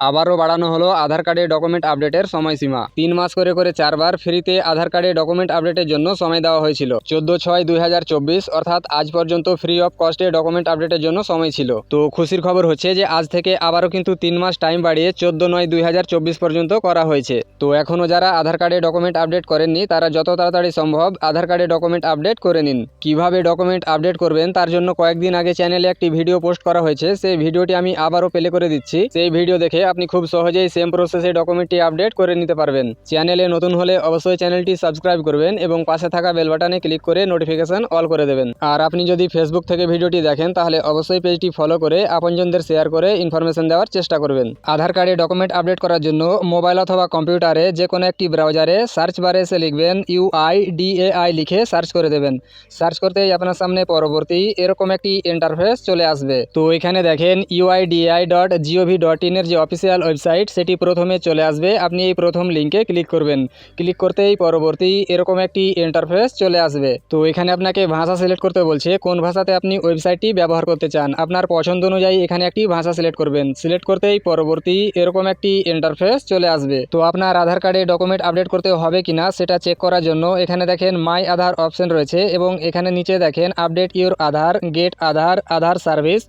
আবারও বাড়ানো হলো আধার কার্ডে ডকুমেন্ট আপডেটের সময়সীমা। তিন মাস করে করে চারবার ফ্রিতে আধার কার্ডে ডকুমেন্ট আপডেটের জন্য সময় দেওয়া হয়েছিল। চোদ্দ ছয় দুই অর্থাৎ আজ পর্যন্ত ফ্রি অফ কস্টে ডকুমেন্ট আপডেটের জন্য সময় ছিল। তো খুশির খবর হচ্ছে যে আজ থেকে আবারও কিন্তু তিন মাস টাইম বাড়িয়ে চোদ্দ নয় দুই পর্যন্ত করা হয়েছে। তো এখনও যারা আধার কার্ডে ডকুমেন্ট আপডেট করেননি, তারা যত তাড়াতাড়ি সম্ভব আধার কার্ডে ডকুমেন্ট আপডেট করে নিন। কীভাবে ডকুমেন্ট আপডেট করবেন তার জন্য কয়েকদিন আগে চ্যানেলে একটি ভিডিও পোস্ট করা হয়েছে। সেই ভিডিওটি আমি আবারও প্লে করে দিচ্ছি। সেই ভিডিও দেখে আপনি খুব সহজেই সেম প্রসেসে ডকুমেন্টটি আপডেট করে নিতে পারবেন। চ্যানেলে নতুন হলে অবশ্যই চ্যানেলটি সাবস্ক্রাইব করবেন এবং পাশে থাকা বেল বাটনে ক্লিক করে নোটিফিকেশন অল করে দেবেন। আর আপনি যদি ফেসবুক থেকে ভিডিওটি দেখেন, তাহলে অবশ্যই পেজটি ফলো করে আপনজনদের শেয়ার করে ইনফরমেশন দেওয়ার চেষ্টা করবেন। আধার কার্ডে ডকুমেন্ট আপডেট করার জন্য মোবাইল অথবা কম্পিউটারে যে কোনো একটি ব্রাউজারে সার্চ বারে এসে লিখবেন ইউআই ডিএআই লিখে সার্চ করে দেবেন। সার্চ করতেই আপনার সামনে পরবর্তী এরকম একটি ইন্টারফেস চলে আসবে। তো এখানে দেখেন ইউআইডিআই ডট জিওভি ডট ইনের যে অফিসিয়াল ওয়েবসাইট সেটি প্রথমে চলে আসবে। আপনি এই প্রথম লিঙ্কে ক্লিক করবেন। ক্লিক করতেই পরবর্তী এরকম একটি ইন্টারফেস চলে আসবে। তো এখানে আপনাকে ভাষা সিলেক্ট করতে বলছে। কোন ভাষাতে আপনি ওয়েবসাইটটি ব্যবহার করতে চান? আপনার পছন্দ অনুযায়ী এখানে একটি ভাষা সিলেক্ট করবেন। সিলেক্ট করতেই পরবর্তী এরকম একটি ইন্টারফেস চলে আসবে। তো আপনার আধার কার্ডে ডকুমেন্ট আপডেট করতে হবে কিনা, সেটা চেক করার জন্য এখানে দেখেন মাই আধার অপশন রয়েছে এবং এখানে নিচে দেখেন update your Aadhaar get Aadhaar Aadhaar service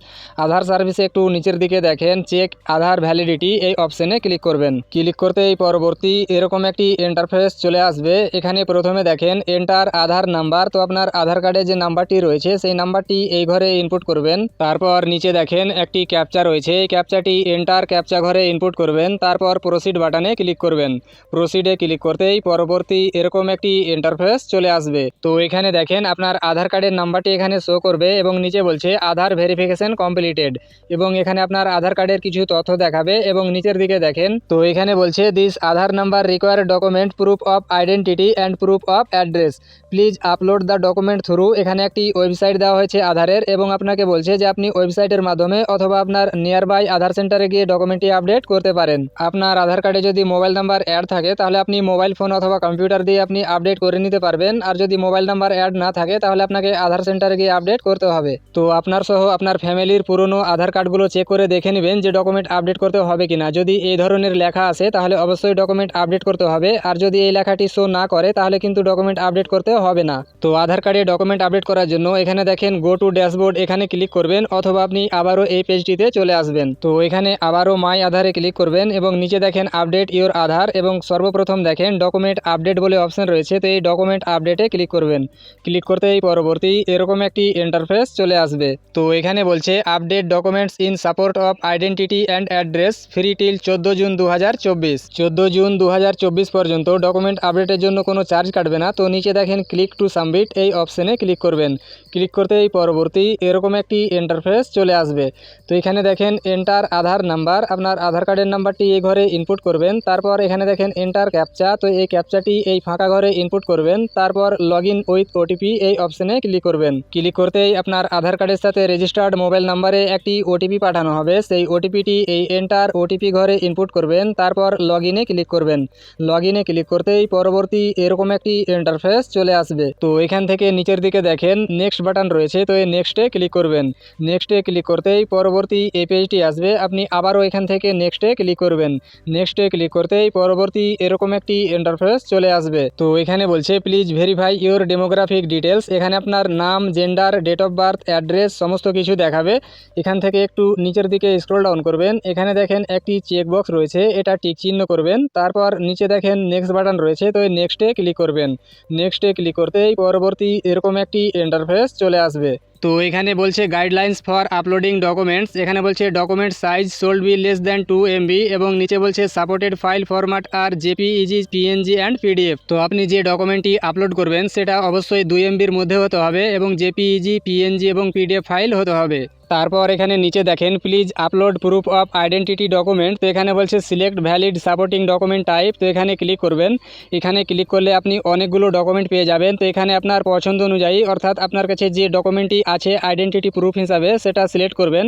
Aadhaar সার্ভিসে একটু নিচের দিকে দেখেন চেক আধার ভ্যালিডিটি এই অপশনে ক্লিক করবেন। ক্লিক করতে এই পরবর্তী এরকম একটি ইন্টারফেস চলে আসবে। এখানে প্রথমে দেখেন এন্টার আধার নাম্বার তো আপনার আধার কার্ডে যে নাম্বারটি রয়েছে, সেই নাম্বারটি এই ঘরে ইনপুট করবেন। তারপর নিচে দেখেন, একটি ক্যাপচা রয়েছে। এই ক্যাপচাটি এন্টার ক্যাপচা ঘরে ইনপুট করবেন। তারপর প্রসিড বাটনে ক্লিক করবেন। প্রসিডে ক্লিক করতেই পরবর্তী এরকম একটি ইন্টারফেস চলে আসবে। তো এখানে দেখেন, আপনার আধার কার্ডের নাম্বারটি এখানে শো করবে এবং নিচে বলছে, আধার ভেরিফিকেশন কমপ্লিটেড এবং এখানে আপনার আধার কার্ডের কিছু তথ্য দেখাবে এবং নিচের দিকে দেখেন। তো এখানে বলছে this Aadhaar number require document proof of identity and proof of address please upload the document through এখানে একটি ওয়েবসাইট দেওয়া হয়েছে আধারের এবং আপনাকে বলছে যে, আপনি ওয়েবসাইটের মাধ্যমে অথবা আপনার নিয়ার বাই আধার সেন্টারে গিয়ে ডকুমেন্টটি আপডেট করতে পারেন। আপনার আধার কার্ডে যদি মোবাইল নাম্বার অ্যাড থাকে, তাহলে আপনি মোবাইল ফোন অথবা কম্পিউটার দিয়ে আপনি আপডেট করে নিতে পারবেন। আর যদি মোবাইল নাম্বার অ্যাড না থাকে, তাহলে আপনাকে আধার সেন্টারে গিয়ে আপডেট করতে হবে। তো আপনার সহ আপনার ফ্যামিলির পুরনো আধার কার্ডগুলো চেক করে দেখে নেবেন যে ডকুমেন্ট আপডেট করতে হবে কিনা? যদি এই ধরনের লেখা আসে তাহলে অবশ্যই ডকুমেন্ট আপডেট করতে হবে। আর যদি এই লেখাটি শো না করে, তাহলে কিন্তু ডকুমেন্ট আপডেট করতে হবে না। তো আধার কার্ডে ডকুমেন্ট আপডেট করার জন্য এখানে দেখেন গো টু ড্যাশবোর্ড এখানে ক্লিক করবেন, অথবা আপনি আবারও এই পেজটিতে চলে আসবেন। তো এখানে আবারও মাই আধারে ক্লিক করবেন এবং নিচে দেখেন আপডেট ইওর আধার এবং সর্বপ্রথম দেখেন ডকুমেন্ট আপডেট বলে অপশন রয়েছে, তো এই ডকুমেন্ট আপডেটে ক্লিক করবেন। ক্লিক করতেই পরবর্তী এরকম একটি ইন্টারফেস চলে আসবে। তো এখানে বলছে update documents in support of identity and address free till চোদ্দ জুন দু হাজার চব্বিশ। চোদ্দ জুন দু হাজার চব্বিশ পর্যন্ত ডকুমেন্ট আপডেটের জন্য কোনো চার্জ কাটবে না, তো নিচে দেখেন ক্লিক টু সাবমিট, এই অপশানে ক্লিক করবেন। ক্লিক করতে এই পরবর্তী এরকম একটি ইন্টারফেস চলে আসবে। তো এখানে দেখেন এন্টার আধার নাম্বার আপনার আধার কার্ডের নাম্বারটি এই ঘরে ইনপুট করবেন, তারপর এখানে দেখেন এন্টার ক্যাপচা তো এই ক্যাপচাটি এই ফাঁকা ঘরে ইনপুট করবেন, তারপর লগ ইন উইথ ওটিপি এই অপশানে ক্লিক করবেন। ক্লিক করতেই আপনার আধার কার্ডের সাথে রেজিস্টার্ড মোবাইল নাম্বারে একটি ওটিপি পাঠানো হবে, সেই ওটিপিটি এই এন্টার ওটিপি ঘরে ইনপুট করবেন, তারপর লগ ইনে ক্লিক করবেন। লগ ইনে ক্লিক করতেই পরবর্তী এরকম একটি ইন্টারফেস চলে আসবে। তো এখান থেকে নিচের দিকে দেখেন নেক্সট বাটন রয়েছে, তো এই নেক্সটে ক্লিক করবেন। নেক্সটে ক্লিক করতেই পরবর্তী এই পেজটি আসবে, আপনি আবারও এখান থেকে নেক্সটে ক্লিক করবেন। নেক্সটে ক্লিক করতেই পরবর্তী এরকম একটি ইন্টারফেস চলে আসবে। তো এখানে বলছে please verify your demographic details এখানে আপনার নাম gender date of birth address সমস্ত কিছু দেখাবে। এখান থেকে একটু নিচের দিকে স্ক্রল ডাউন করবেন। এখানে দেখেন একটি চেক বক্স রয়েছে, এটা টিক চিহ্ন করবেন, তারপর নিচে দেখেন নেক্সট বাটন রয়েছে, তো এই নেক্সটে ক্লিক করবেন। নেক্সটে ক্লিক করতেই পরবর্তী এরকম একটি ইন্টারফেস চলে আসবে। তো এখানে বলছে গাইডলাইন্স ফর আপলোডিং ডকুমেন্টস এখানে বলছে document size should be less than two MB এবং নিচে বলছে supported file format are JPEG PNG and PDF তো আপনি যে ডকুমেন্টটি আপলোড করবেন, সেটা অবশ্যই দুই এমবির মধ্যে হতে হবে এবং জেপিইজি পিএনজি এবং পিডিএফ ফাইল হতে হবে। তারপর এখানে নিচে দেখেন please upload proof of identity document তো এখানে বলছে select valid supporting document type তো এখানে ক্লিক করবেন। এখানে ক্লিক করলে আপনি অনেকগুলো ডকুমেন্ট পেয়ে যাবেন। তো এখানে আপনার পছন্দ অনুযায়ী, অর্থাৎ আপনার কাছে যে ডকুমেন্টটি আছে আইডেন্টিটি প্রুফ হিসাবে, সেটা সিলেক্ট করবেন।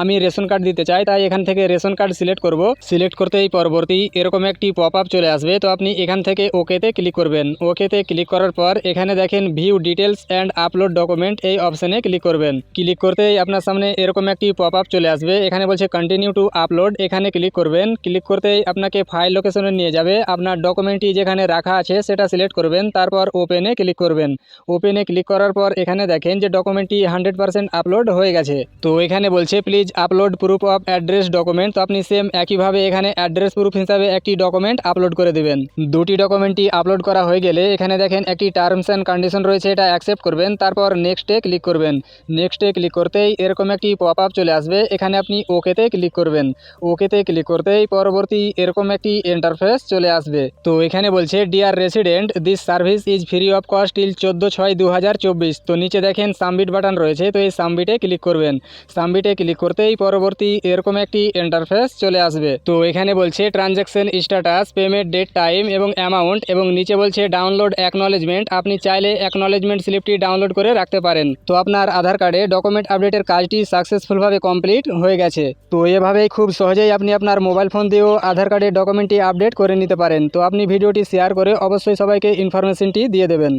আমি রেশন কার্ড দিতে চাই, তাই এখান থেকে রেশন কার্ড সিলেক্ট করব। সিলেক্ট করতেই পরবর্তী এরকম একটি পপ আপ চলে আসবে। তো আপনি এখান থেকে ওকেতে ক্লিক করবেন। ওকেতে ক্লিক করার পর এখানে দেখেন view details and upload document এই অপশানে ক্লিক করবেন। ক্লিক করতেই আপনার সামনে এরকম একটি পপ আপ চলে আসবে। এখানে বলছে কন্টিনিউ টু আপলোড এখানে ক্লিক করবেন। ক্লিক করতেই আপনাকে ফাইল লোকেশনে নিয়ে যাবে। আপনার ডকুমেন্টটি যেখানে রাখা আছে, সেটা সিলেক্ট করবেন। তারপর ওপেনে ক্লিক করবেন। ওপেনে ক্লিক করার পর এখানে দেখেন যে ডকুমেন্টটি হান্ড্রেড পার্সেন্ট আপলোড হয়ে গেছে। তো এখানে বলছে please upload proof of address document তো আপনি সেম একইভাবে এখানে অ্যাড্রেস প্রুফ হিসাবে একটি ডকুমেন্ট আপলোড করে দেবেন। দুটি ডকুমেন্টটি আপলোড করা হয়ে গেলে এখানে দেখেন একটি টার্মস অ্যান্ড কন্ডিশন রয়েছে, এটা অ্যাকসেপ্ট করবেন। তারপর নেক্সটে ক্লিক করবেন। নেক্সটে ক্লিক করতেই এরকম একটি পপ আপ চলে আসবে। এখানে আপনি ওকেতে ক্লিক করবেন। ওকেতে ক্লিক করতেই পরবর্তী এরকম একটি ইন্টারফেস চলে আসবে। তো এখানে বলছে dear resident this service is free of cost till চোদ্দ ছয় দু তো নিচে দেখেন সাবমিট বাটন রয়েছে। তো এই সাবমিটে ক্লিক করবেন। সাবমিটে ক্লিক করতেই পরবর্তী এরকম একটি ইন্টারফেস চলে আসবে। তো এখানে বলছে transaction status payment date time এবং অ্যামাউন্ট এবং নিচে বলছে ডাউনলোড অ্যাকনলেজমেন্ট আপনি চাইলে অ্যাকনলেজমেন্ট স্লিপটি ডাউনলোড করে রাখতে পারেন। তো আপনার আধার কার্ডে ডকুমেন্ট আপডেটের কাজটি সাকসেসফুলভাবে কমপ্লিট হয়ে গেছে। তো এভাবেই খুব সহজেই আপনি আপনার মোবাইল ফোন দিয়েও আধার কার্ডের ডকুমেন্টটি আপডেট করে নিতে পারেন। তো আপনি ভিডিওটি শেয়ার করে অবশ্যই সবাইকে ইনফরমেশনটি দিয়ে দেবেন।